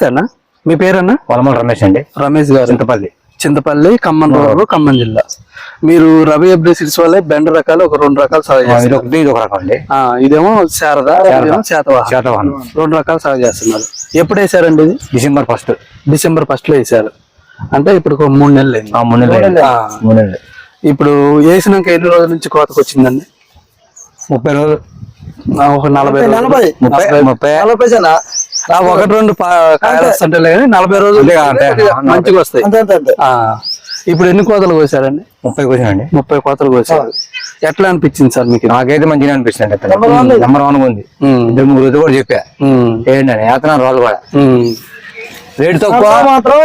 సరేనా మీ పేరన్నా? వలమల రమేష్ అండి. రమేష్ గారు. చింతపల్లి. చింతపల్లి ఖమ్మం రోడ్ ఖమ్మం జిల్లా. మీరు రవి అబ్డే సిడ్స్ వల్లే బెండ రకాలు ఒక రెండు రకాలు సాగు చేస్తారు ఇది ఒక రకం అండి. ఇదేమో శారద ఇదేమో శాతవాహన. రెండు రకాలు సాగు చేస్తున్నారు. ఎప్పుడు వేసారండి ఇది? December first. డిసెంబర్ ఫస్ట్లో వేసారు. అంటే ఇప్పుడు ఒక మూడు నెలలు మూడు నెలలు ఇప్పుడు వేసినాక ఎన్ని రోజుల నుంచి కోతకు వచ్చిందండి? ముప్పై రోజులు. ఒక నలభై రోజులు. ముప్పై ముప్పై. నలభై. ఒకటి రెండు కాయలు వస్తుంటే కానీ నలభై రోజులు మంచిగా వస్తాయి. ఇప్పుడు ఎన్ని కోతలు కోసారండి? ముప్పై కోసం అండి ముప్పై కోతలు కోసారు. ఎట్లా అనిపించింది సార్ మీకు? నాకైతే మంచిగా అనిపిస్తుంది నెంబర్ వన్ ఉంది. ఇద్దరు ముగ్గురు కూడా చెప్పా. ఏంటండి వేతనాలు వాళ్ళు కూడా. రేటు తక్కువ. మాత్రం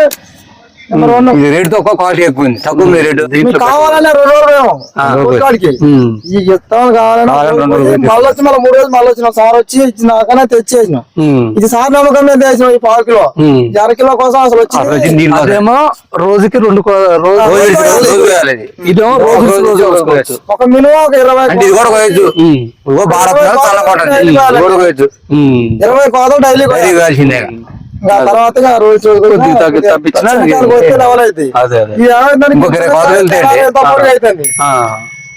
ఇది రేటు తక్కువ క్వాలిటీ ఎక్కువ ఉంది తక్కువ రేటు రెండు ఈ కావాలన్నా రెండు రోజులు మళ్ళీ వచ్చి మళ్ళీ మూడు రోజులు మళ్ళీ వచ్చిన సార్ వచ్చి ఇచ్చినాకనే తెచ్చేసినాం ఇది సార్ నమ్మకం మీద తెచ్చినాం ఈ పావు కిలో అర కిలో కోసం అసలు వచ్చి అసలు వచ్చింది. అదేమో రోజుకి రెండు ఇది. ఒక రోజు మినిమం ఒక ఇరవై ఇది కూడా కోయచ్చు. ఇరవై కోతలు డైలీ ఇంకా తర్వాత రోజు తప్పించినా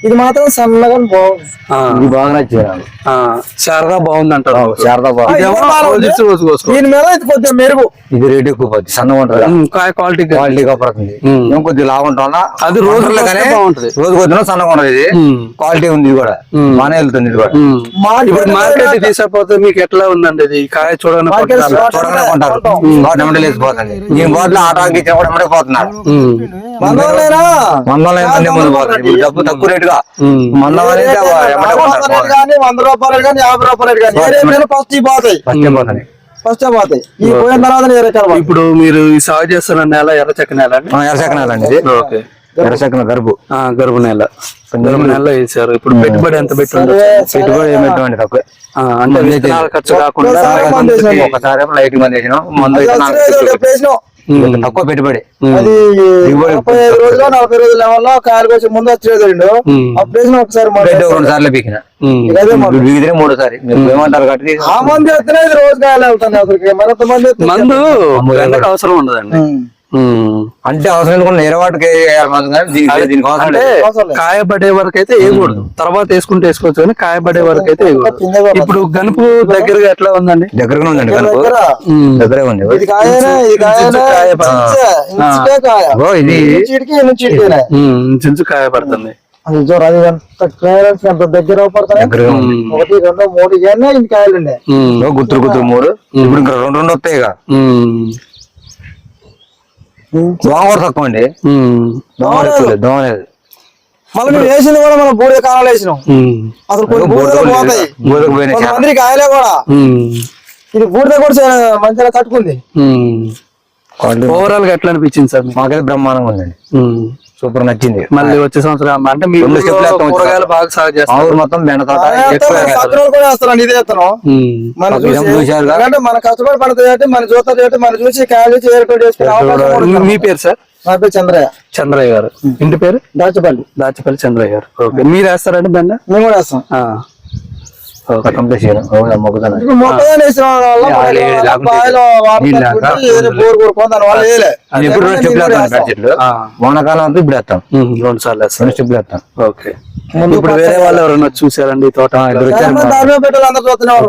ఇది మాత్రం సన్నగా బాగుంది. ఇది బాగా నచ్చింది ఆ. శారదా బాగుంది అంటారు శారదా బాగా ఇదేమో రోజు ఇచ్చి రోజు కోసుకోవచ్చు దీని మీద ఇది కొద్దిగా మెరుగు. ఇది రేటు ఎక్కువ పోతుంది సన్నగా ఉంటుంది కాయ క్వాలిటీ క్వాలిటీ. ఏం కొద్దిగా లాగా ఉంటా అది రోజు బాగుంటది. రోజు కొద్దిగా సన్నగా ఉండదు ఇది. క్వాలిటీ ఉంది ఇది కూడా. బాగానే వెళ్తుంది ఇది కూడా. ఇప్పుడు మార్కెట్ తీసుకపోతే మీకు ఎట్లా ఉందండి ఇది? కాయ చూడని పట్టుదల. చూడగానే కొంటారు. బాగా ఎమ్మటే లేచిపోతుంది. దీని బాటిల్ ఆటాకి ఇచ్చిన కూడా పోతున్నారు. డబ్బు తక్కువ మందం అనేది వంద రూపాయలు కానీ యాభై రూపాయలు కానీ ఏ రేట్ ఫస్ట్ ఈ పోతాయి. ఫస్ట్ పోతుంది ఫస్ట్ పోతాయి. ఈ పోయిన తర్వాత ఏ రేట్ పోతాయి. ఇప్పుడు మీరు ఈ సాగు చేస్తున్న నేల ఎర్ర చెక్క నేల అండి ఇది. ఓకే. ఎర్రశకన గరుపు. ఆ, గరువు నేల. గరువు నేల వేసారు. ఇప్పుడు పెట్టుబడి ఎంత పెట్టి ఉండొచ్చు? పెట్టుబడి ఏమి పెట్టమండి తక్కువ? అంటే ఖర్చు కాకుండా. ఒకసారి లైట్ మంది వేసినాం మందు తక్కువ పెట్టుబడి. అది ముప్పై ఐదు రోజులు నలభై రోజుల లెవెల్లో కాయలు వచ్చి ముందు వచ్చేది రెండు ఉమ్, అప్పుడు వేసిన ఒకసారి రెండు సార్లు పీకిన. మూడో సారి మీరు ఏమంటారు కాబట్టి ఆ మంది వేస్తేనే ఇది రోజు కాయలు వెళ్తాను అసలు మరింత మంది మందు అవసరం ఉండదండి. అంటే అవసరం లేకుండా నేర వాటికి వేయాలి మందు కానీ దీనికి దీనికి అవసరం అంటే లేదు. అవసరం లేదు. కాయపడే వరకు అయితే వేయకూడదు. తర్వాత వేసుకుంటే వేసుకోవచ్చు కానీ కాయపడే వరకు అయితే వేయకూడదు. కూడా ఇప్పుడు గనుపు దగ్గరగా ఎట్లా ఉందండి? దగ్గరగా ఉందండి కనుక దగ్గర. ఉంది. చించు కాయ పడుతుంది. ఎంత దగ్గర ఒకటి రెండు మూడు ఇవన్నీ కాయలు మూడు. ఇప్పుడు ఇంకా రెండు రెండు వస్తాయి ఇక ఉమ్, దోమ కూడా తక్కువ అండి దోమ ఎక్కువ లేదు దోమ లేదు మళ్ళీ మేము వేసింది కూడా మనం బూడిద కాలాలు వేసినాం. అసలు కొన్ని బోర్డు బూడిదలు పోతాయి. కొంతమంది కాయలే కూడా. ఇది బూడిద కూడా మంచిగా తట్టుకుంది. ఓవరాల్గా ఎట్లా అనిపించింది సార్ మీకు? మాకైతే బ్రహ్మాండంగా ఉందండి. సూపర్ నచ్చింది. మళ్ళీ వచ్చే సంవత్సరం అంటే మీరు కూరగాయలు బాగా సాగు మా చేస్తారు మొత్తం మన కష్టపడి మన చూస్తారు మన చూసి కాయలు. మీ పేరు సార్? నా పేరు చంద్రయ్య. చంద్రయ్య గారు. ఇంటి పేరు? దాచపల్లి. దాచపల్లి చంద్రయ్య గారు. ఓకే. మీరు వేస్తారండి బండ? మేము కూడా వేస్తాం. కంప్లీట్ మొక్కజొన్న. వానాకాలం అంతా ఇప్పుడు వేస్తాం రెండు సార్లు వేస్తారు రెండు స్టెప్లు వేస్తాం ఓకే ఇప్పుడు వేరే వాళ్ళు ఎవరైనా చూసారండి తోట ఇద్దరు చాలా వచ్చారు